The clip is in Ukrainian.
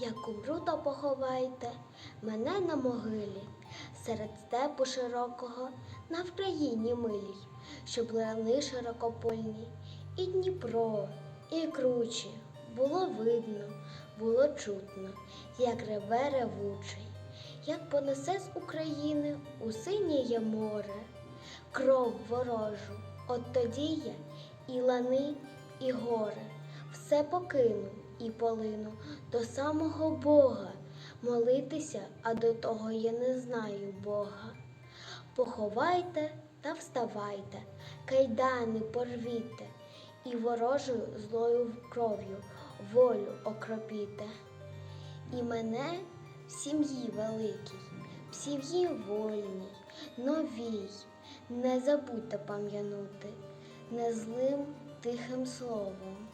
Як умру, то поховайте мене на могилі, серед степу широкого на Вкраїні милій, щоб лани широкопольні, і Дніпро, і кручі. Було видно, було чутно, як реве ревучий, як понесе з України у синє море, кров ворожу, от тоді я і лани, і гори, все покину і полину до самого Бога, молитися, а до того я не знаю Бога. Поховайте та вставайте, кайдани порвіте, і ворожою злою кров'ю волю окропіте. І мене в сім'ї великій, в сім'ї вольній, новій, не забудьте пам'янути, не злим тихим словом,